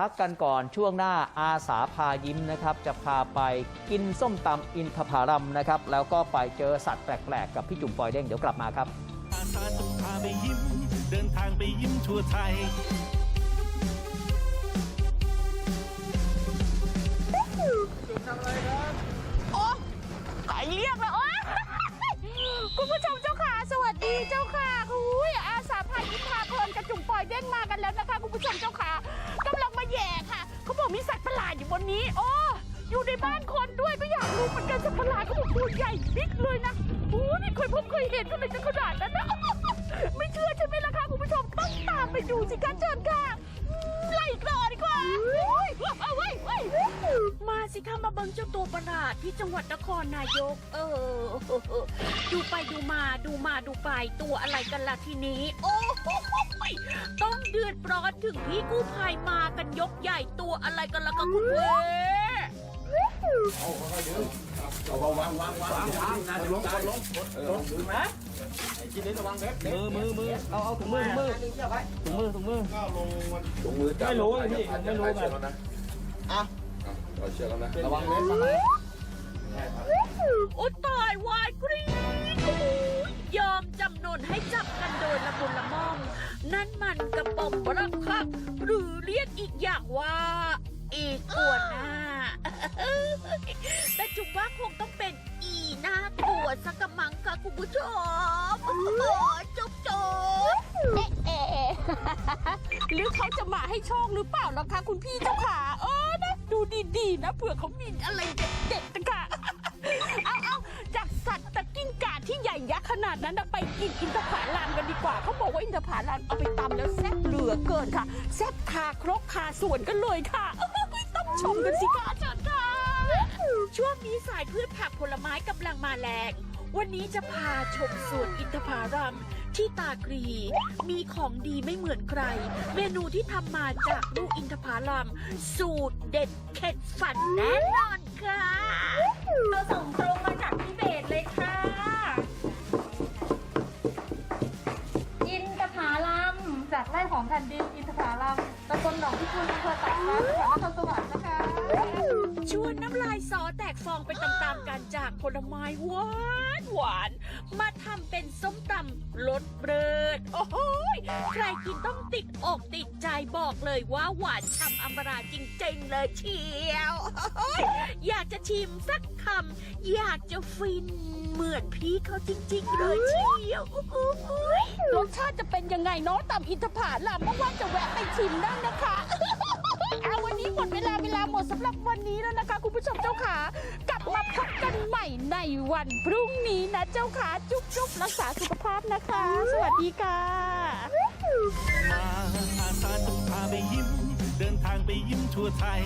พักกันก่อนช่วงหน้าอาสาพายิ้มนะครับ จะพาไปกินส้มตำอินทผลัมนะครับ แล้วก็ไปเจอสัตว์แปลกๆ กับพี่จุ่มปอยเด้งเดี๋ยวกลับมาครับ อาสาจะพาไปยิ้ม เดินทางไปยิ้มทั่วไทย โอ้ไก่เรียกแล้วโอ๊ยคุณผู้ชมเจ้าค่ะ สวัสดีเจ้าค่ะอุ้ยอาสาพายิมพาเพลินกระจุ่มปล่อยเด้งมากันแล้วนะคะ คุณผู้ชมเจ้า บนนี้ โอ้อยู่ในบ้านคนด้วยไม่อยากรู้เหมือนกันสัตว์ประหลาดเขาบอกตัวใหญ่บิ๊กเลยนะโอ้ไม่เคยพบเคยเห็นก็เลยจะขนาดนั้นนะไม่เชื่อใช่ไหมล่ะคะคุณผู้ชมต้องตามไปดูสิคะเชิญค่ะไล่กรอดีกว่าอุ้ยเอาไว้ไว้มาสิคะมาเบิ่งเจ้าตัวประหลาดที่จังหวัดนครนายก เออ ดูไปดูมาดูมาดูไปตัวอะไรกันล่ะทีนี้ โอ้ ต้องเดือดร้อนถึงพี่กู้ภัยมากันยกใหญ่ตัวอะไรกันล่ะคะคุณเวเอาวางวางวางวางวางนะล้มือมือมือเอาเอาถุงมือถุงมือถุงมือถุงมือถุงมือจับไม่รู้พี่ไม่รู้กแล้วนอะเราเชื่อกแล้วนะระวังเลยโอ้ตาย นั่นมันกระป๋อมรักคักหรือเรียกอีกอย่างว่า อีกัวหน้า แต่จุกว่าคงต้องเป็นอีหน้าตัวสักกะมังค่ะคุณผู้ชมโอ้จุ๊บจุ๊บเอ๊ะเอ๊ะหรือเขาจะมาให้โชคหรือเปล่าล่ะคะคุณพี่เจ้าขาเออนะดูดีๆนะเผื่อเขามีอะไรเด็ดๆนะคะเอาเอาจากสัตว์ตะกิ้งก่าที่ใหญ่ยักษ์ขนาดนั้นนะไป กินอินทผลัมกันดีกว่าเขาบอกว่าอินทผลัมเอาไปตำแล้วแซ่บเหลือเกินค่ะแซ่บคาครกคาส่วนกันเลยค่ะต้องชมกันสิคะอาจารย์ค่ะช่วงนี้สายพืชผักผลไม้กำลังมาแรงวันนี้จะพาชมสวนอินทผลัมที่ตากรี มีของดีไม่เหมือนใคร เมนูที่ทำมาจากลูกอินทผลัมสูตรเด็ดเข็ดฝันแน่นอนค่ะเราส่งตร ผ่นดินอินทผลัมตำบลหนองพิกุลอำเภอตากฟ้าจังหวัดนครสวรรค์นะคะ ชวนน้ำลายซอแตกฟองไปตามๆกันจากผลไม้หวานหวาน มาทำเป็นส้มตำรสเบิด โอ้โหยใครกินต้องติดอกติดใจบอกเลยว่าหวานฉ่ำอัมราจริงๆเลยเชียวโอ้ยอยากจะชิมสักคำอยากจะฟินเหมือนพี่เขาจริงๆเลยเชียวโอ้ย ยังไงเนาะตำอินทผลัมเมื่อวานจะแวะไปชิมได้นะคะ เอาวันนี้หมดเวลาเวลาหมดสำหรับวันนี้แล้วนะคะ คุณผู้ชมเจ้าขากลับมาพบกันใหม่ในวันพรุ่งนี้นะเจ้าขาจุ๊บจุ๊บรักษาสุขภาพนะคะ สวัสดีค่ะมาอาสาจะพาไปยิ้ม เดินทางไปยิ้มทั่วไทย